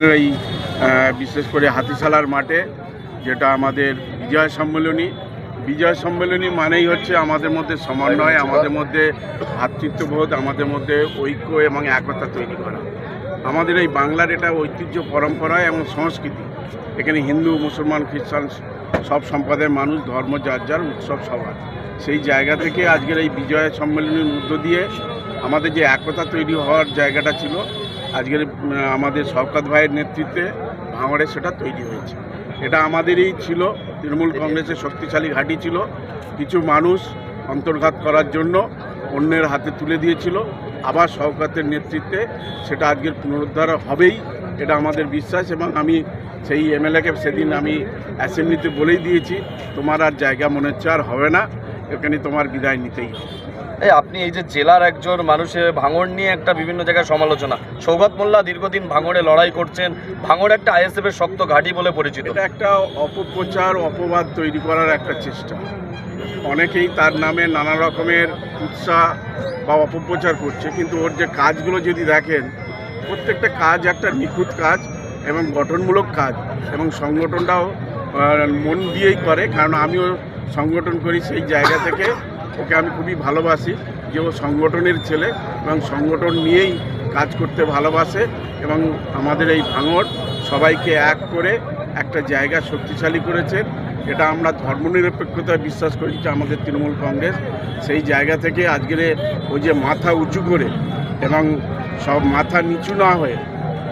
এই বিশেষ করে হাতিশালার মাঠে, যেটা আমাদের বিজয় সম্মেলনী। বিজয় সম্মেলনী মানেই হচ্ছে আমাদের মধ্যে সমন্বয়, আমাদের মধ্যে ভ্রাতৃত্ববোধ আমাদের মধ্যে ঐক্য এবং একতা তৈরি করা। আমাদের এই বাংলার এটা ঐতিহ্য পরম্পরা এবং সংস্কৃতি। এখানে হিন্দু, মুসলমান, খ্রিস্টান সব সম্প্রদায়ের মানুষ, ধর্ম, যার যার উৎসব সবার। সেই জায়গা থেকে আজকের এই বিজয় সম্মেলনের মধ্য দিয়ে আমাদের যে একতা তৈরি হওয়ার জায়গাটা ছিল আজকের আমাদের শওকত ভাইয়ের নেতৃত্বে ভাঙড়ে সেটা তৈরি হয়েছে। এটা আমাদেরই ছিল, তৃণমূল কংগ্রেসের শক্তিশালী ঘাঁটি ছিল। কিছু মানুষ অন্তর্ঘাত করার জন্য অন্যের হাতে তুলে দিয়েছিল। আবার শওকতের নেতৃত্বে সেটা আজকের পুনরুদ্ধার হবেই, এটা আমাদের বিশ্বাস এবং আমি সেই এমএলএকে সেদিন আমি অ্যাসেম্বলিতে বলেই দিয়েছি, তোমার আর জায়গা মনে হচ্ছে আর হবে না। এখানে তোমার বিদায় নিতেই হবে। এই আপনি এই যে জেলার একজন মানুষের ভাঙড় নিয়ে একটা বিভিন্ন জায়গায় সমালোচনা। সৌগত মোল্লা দীর্ঘদিন ভাঙড়ে লড়াই করছেন। ভাঙড় একটা আইএসএফ এর শক্ত ঘাঁটি বলে পরিচিত। এটা একটা অপপ্রচার, অপবাদ তৈরি করার একটা চেষ্টা। অনেকেই তার নামে নানা রকমের উৎসাহ বা অপপ্রচার করছে, কিন্তু ওর যে কাজগুলো যদি দেখেন, প্রত্যেকটা কাজ একটা নিখুঁত কাজ এবং গঠনমূলক কাজ এবং সংগঠনটাও মন দিয়েই করে, কারণ আমিও সংগঠন করি সেই জায়গা থেকে। ওকে আমি খুবই ভালোবাসি যে ও সংগঠনের ছেলে এবং সংগঠন নিয়েই কাজ করতে ভালোবাসে এবং আমাদের এই ভাঙড় সবাইকে এক করে একটা জায়গা শক্তিশালী করেছে। এটা আমরা ধর্মনিরপেক্ষতায় বিশ্বাস করি যে আমাদের তৃণমূল কংগ্রেস সেই জায়গা থেকে আজকের ওই যে মাথা উঁচু করে এবং সব মাথা নিচু না হয়ে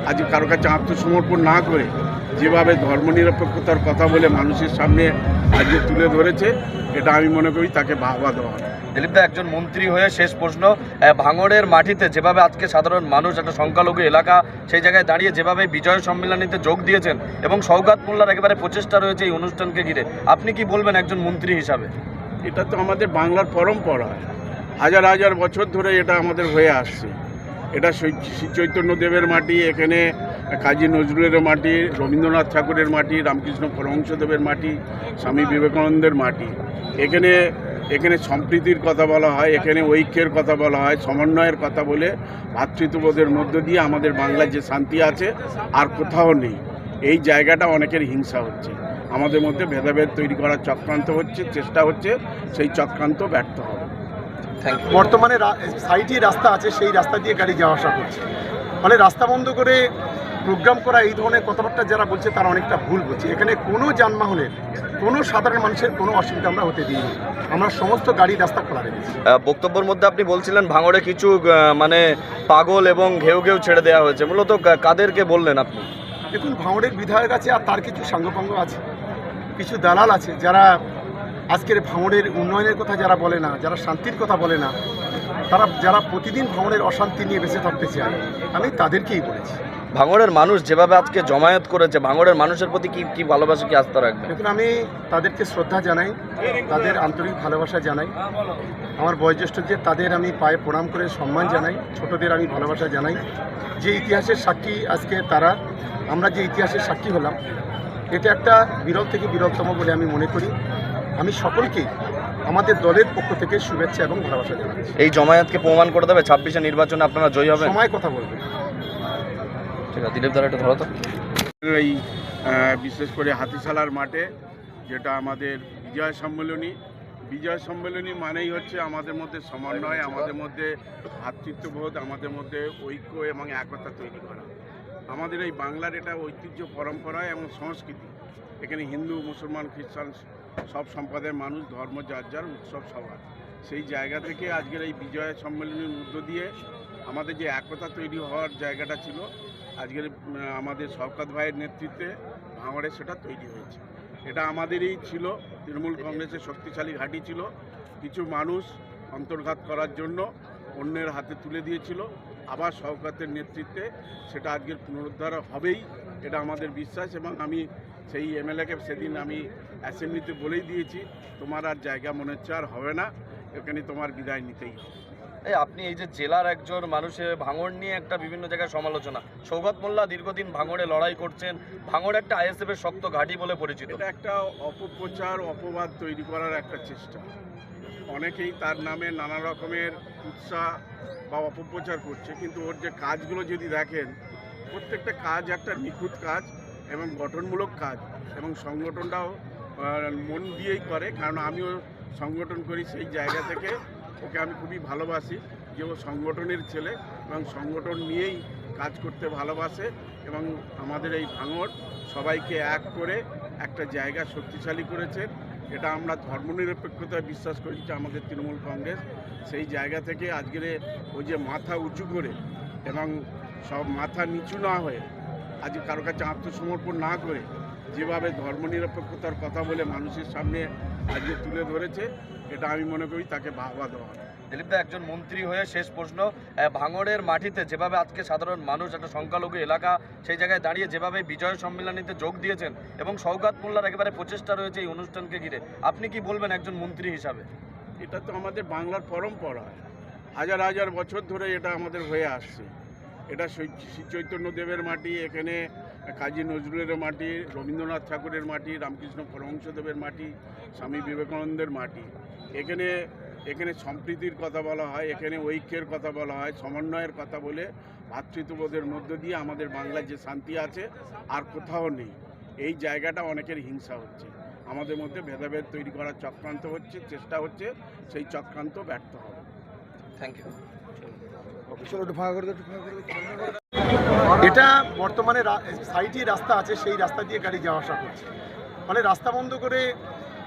আজ কারও কাছে আত্মসমর্পণ না করে যেভাবে ধর্মনিরপেক্ষতার কথা বলে মানুষের সামনে আজকে তুলে ধরেছে এটা আমি মনে করি তাকে বাহবা দেওয়া হবে। দিলীপ দা একজন মন্ত্রী হয়ে শেষ প্রশ্ন ভাঙড়ের মাটিতে যেভাবে আজকে সাধারণ মানুষ একটা সংখ্যালঘু এলাকা সেই জায়গায় দাঁড়িয়ে যেভাবে বিজয় সম্মেলনীতে যোগ দিয়েছেন এবং সৌগাত মোল্লার একেবারে প্রচেষ্টা রয়েছে এই অনুষ্ঠানকে ঘিরে আপনি কি বলবেন একজন মন্ত্রী হিসাবে? এটা তো আমাদের বাংলার পরম্পরা। হাজার হাজার বছর ধরে এটা আমাদের হয়ে আসছে। এটা চৈতন্যদেবের মাটি এখানে কাজী নজরুলের মাটি রবীন্দ্রনাথ ঠাকুরের মাটি রামকৃষ্ণ পরমহংসদেবের মাটি স্বামী বিবেকানন্দের মাটি। এখানে এখানে সম্প্রীতির কথা বলা হয় এখানে ঐক্যের কথা বলা হয় সমন্বয়ের কথা বলে ভ্রাতৃত্ববোধের মধ্য দিয়ে আমাদের বাংলায় যে শান্তি আছে আর কোথাও নেই। এই জায়গাটা অনেকের হিংসা হচ্ছে। আমাদের মধ্যে ভেদাভেদ তৈরি করার চক্রান্ত হচ্ছে চেষ্টা হচ্ছে সেই চক্রান্ত ব্যর্থ হবে। থ্যাংক বর্তমানে রা- সাইডে রাস্তা আছে সেই রাস্তা দিয়ে গাড়ি যাওয়া আসা করছে। ফলে রাস্তা বন্ধ করে প্রোগ্রাম করা এই ধরনের কথাবার্তা যারা বলছে তারা অনেকটা ভুল বলছে। এখানে কোনো যানবাহনের কোনো সাধারণ মানুষের কোনো অসুবিধা আমরা হতে দিইনি। আমরা সমস্ত গাড়ি রাস্তা খোলা রেখেছি বক্তব্যের মধ্যে আপনি বলছিলেন ভাঙড়ে কিছু মানে পাগল এবং ঘেউ ঘেউ ছেড়ে দেওয়া হয়েছে। মূলত কাদেরকে বললেন আপনি? দেখুন ভাঙড়ের বিধায়ক আছে আর তার কিছু সাঙ্গপাঙ্গ আছে। কিছু দালাল আছে যারা আজকের ভাঙড়ের উন্নয়নের কথা যারা বলে না যারা শান্তির কথা বলে না তারা যারা প্রতিদিন ভাঙড়ের অশান্তি নিয়ে বেঁচে থাকতে চায় আমি তাদেরকেই বলেছি। ভাঙড়ের মানুষ যেভাবে আজকে জমায়েত করেছে ভাঙড়ের মানুষের প্রতি কি কি ভালোবাসা কি আস্থা রাখবে দেখুন আমি তাদেরকে শ্রদ্ধা জানাই তাদের আন্তরিক ভালোবাসা জানাই। আমার বয়োজ্যেষ্ঠদের তাদের আমি পায়ে প্রণাম করে সম্মান জানাই ছোটদের আমি ভালোবাসা জানাই। যে ইতিহাসের সাক্ষী আজকে তারা আমরা যে ইতিহাসের সাক্ষী হলাম এটা একটা বিরল থেকে বিরলতম বলে আমি মনে করি। আমি সকলকেই আমাদের দলের পক্ষ থেকে শুভেচ্ছা এবং ভালোবাসা জানাচ্ছি। এই জমায়েতকে প্রমাণ করে দেবে ছাব্বিশে নির্বাচনে আপনারা জয়ী হবেন? সময় কথা বলবেন ঠিক আছে, দিলীপ ধরো তো। এই বিশেষ করে হাতিশালার মাঠে, যেটা আমাদের বিজয় সম্মেলনী। বিজয় সম্মেলনী মানেই হচ্ছে আমাদের মধ্যে সমন্বয়, আমাদের মধ্যে ভ্রাতৃত্ববোধ আমাদের মধ্যে ঐক্য এবং একতা তৈরি করা। আমাদের এই বাংলার এটা ঐতিহ্য পরম্পরা এবং সংস্কৃতি। এখানে হিন্দু, মুসলমান, খ্রিস্টান সব সম্প্রদায়ের মানুষ, ধর্ম, যার যার উৎসব, সবার। সেই জায়গা থেকে আজকের এই বিজয় সম্মেলনের মধ্য দিয়ে আমাদের যে একতা তৈরি হওয়ার জায়গাটা ছিল আজকের আমাদের শওকত ভাইয়ের নেতৃত্বে ভাঙড়ে সেটা তৈরি হয়েছে। এটা আমাদেরই ছিল, তৃণমূল কংগ্রেসের শক্তিশালী ঘাঁটি ছিল। কিছু মানুষ অন্তর্ঘাত করার জন্য অন্যের হাতে তুলে দিয়েছিল। আবার শওকতের নেতৃত্বে সেটা আজকের পুনরুদ্ধার হবেই, এটা আমাদের বিশ্বাস এবং আমি সেই এমএলএকে সেদিন আমি অ্যাসেম্বলিতে বলেই দিয়েছি, তোমার আর জায়গা মনে হচ্ছে আর হবে না, এখানে তোমার বিদায় নিতেই হবে। আপনি এই যে জেলার একজন মানুষের ভাঙড় নিয়ে একটা বিভিন্ন জায়গায় সমালোচনা। সৌগত মোল্লা দীর্ঘদিন ভাঙড়ে লড়াই করছেন। ভাঙড় একটা আইএসএফ এর শক্ত ঘাঁটি বলে পরিচিত। এটা একটা অপপ্রচার, অপবাদ তৈরি করার একটা চেষ্টা। অনেকেই তার নামে নানা রকমের উৎসাহ বা অপপ্রচার করছে, কিন্তু ওর যে কাজগুলো যদি দেখেন, প্রত্যেকটা কাজ একটা নিখুঁত কাজ এবং গঠনমূলক কাজ এবং সংগঠনটাও মন দিয়েই করে, কারণ আমিও সংগঠন করি সেই জায়গা থেকে। ওকে আমি খুবই ভালোবাসি যে ও সংগঠনের ছেলে এবং সংগঠন নিয়েই কাজ করতে ভালোবাসে এবং আমাদের এই ভাঙর সবাইকে এক করে একটা জায়গা শক্তিশালী করেছে। এটা আমরা ধর্মনিরপেক্ষতায় বিশ্বাস করি যে আমাদের তৃণমূল কংগ্রেস সেই জায়গা থেকে আজকের ওই যে মাথা উঁচু করে এবং সব মাথা নিচু না হয়ে আজ কারও কাছে আত্মসমর্পণ না করে যেভাবে ধর্মনিরপেক্ষতার কথা বলে মানুষের সামনে আজকে তুলে ধরেছে এটা আমি মনে করি তাকে বাহবা দেওয়া হয়। দিলীপ দা একজন মন্ত্রী হয়ে শেষ প্রশ্ন ভাঙড়ের মাটিতে যেভাবে আজকে সাধারণ মানুষ একটা সংখ্যালঘু এলাকা সেই জায়গায় দাঁড়িয়ে যেভাবে বিজয় সম্মেলনীতে যোগ দিয়েছেন এবং সৌগাত মোল্লার একেবারে প্রচেষ্টা রয়েছে এই অনুষ্ঠানকে ঘিরে আপনি কি বলবেন একজন মন্ত্রী হিসাবে? এটা তো আমাদের বাংলার পরম্পরা। হাজার হাজার বছর ধরে এটা আমাদের হয়ে আসছে। এটা শ্রী চৈতন্য দেবের মাটি এখানে কাজী নজরুলের মাটি, রবীন্দ্রনাথ ঠাকুরের মাটি, রামকৃষ্ণ পরমহংসদেবের মাটি, স্বামী বিবেকানন্দের মাটি। এখানে এখানে সম্প্রীতির কথা বলা হয়, এখানে ঐক্যের কথা বলা হয়, সমন্বয়ের কথা বলে ভাতৃত্ববোধের মধ্য দিয়ে আমাদের বাংলায় যে শান্তি আছে, আর কোথাও নেই। এই জায়গাটা অনেকের হিংসা হচ্ছে। আমাদের মধ্যে ভেদাভেদ তৈরি করার চক্রান্ত হচ্ছে, চেষ্টা হচ্ছে, সেই চক্রান্ত ব্যর্থ হবে। থ্যাংক ইউ এটা বর্তমানে সাইডে রাস্তা আছে সেই রাস্তা দিয়ে গাড়ি যাওয়া আসা করছে। মানে রাস্তা বন্ধ করে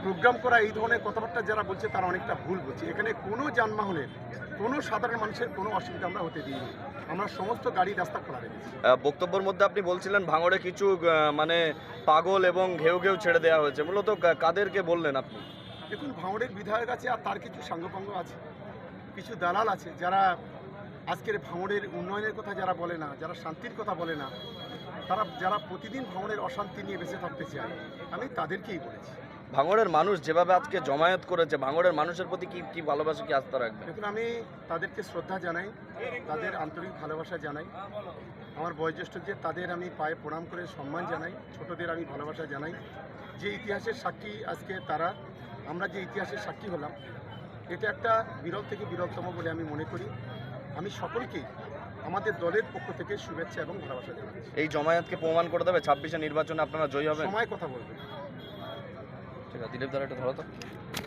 প্রোগ্রাম করা এই ধরনের কথাবার্তা যারা বলছে তারা অনেকটা ভুল বলছে। এখানে কোনো যানবাহনের কোনো সাধারণ মানুষের কোনো অসুবিধা আমরা হতে দিইনি। আমরা সমস্ত গাড়ি রাস্তা খোলা রেখেছি বক্তব্যের মধ্যে আপনি বলছিলেন ভাঙড়ে কিছু মানে পাগল এবং ঘেউ ঘেউ ছেড়ে দেওয়া হয়েছে। মূলত কাদেরকে বললেন আপনি? দেখুন ভাঙড়ের বিধায়ক আছে আর তার কিছু সাঙ্গপাঙ্গ আছে। কিছু দালাল আছে যারা আজকের ভাঙড়ের উন্নয়নের কথা যারা বলে না যারা শান্তির কথা বলে না তারা যারা প্রতিদিন ভাঙড়ের অশান্তি নিয়ে বেঁচে থাকতে চায় আমি তাদেরকেই বলেছি। ভাঙড়ের মানুষ যেভাবে আজকে জমায়েত করেছে ভাঙড়ের মানুষের প্রতি কি কি ভালোবাসা কি আস্থা রাখবেন দেখুন আমি তাদেরকে শ্রদ্ধা জানাই তাদের আন্তরিক ভালোবাসা জানাই। আমার বয়োজ্যেষ্ঠ যে তাদের আমি পায়ে প্রণাম করে সম্মান জানাই ছোটদের আমি ভালোবাসা জানাই। যে ইতিহাসের সাক্ষী আজকে তারা আমরা যে ইতিহাসের সাক্ষী হলাম এটা একটা বিরল থেকে বিরলতম বলে আমি মনে করি। আমি সকলকেই আমাদের দলের পক্ষ থেকে শুভেচ্ছা এবং ভালোবাসা জানাচ্ছি। এই জমায়েতকে প্রমাণ করে দেবে ছাব্বিশে নির্বাচনে আপনারা জয়ী হবেন। সময় কথা বলবেন। ঠিক আছে দিলীপ দাঁড়া একটা ধরো তো।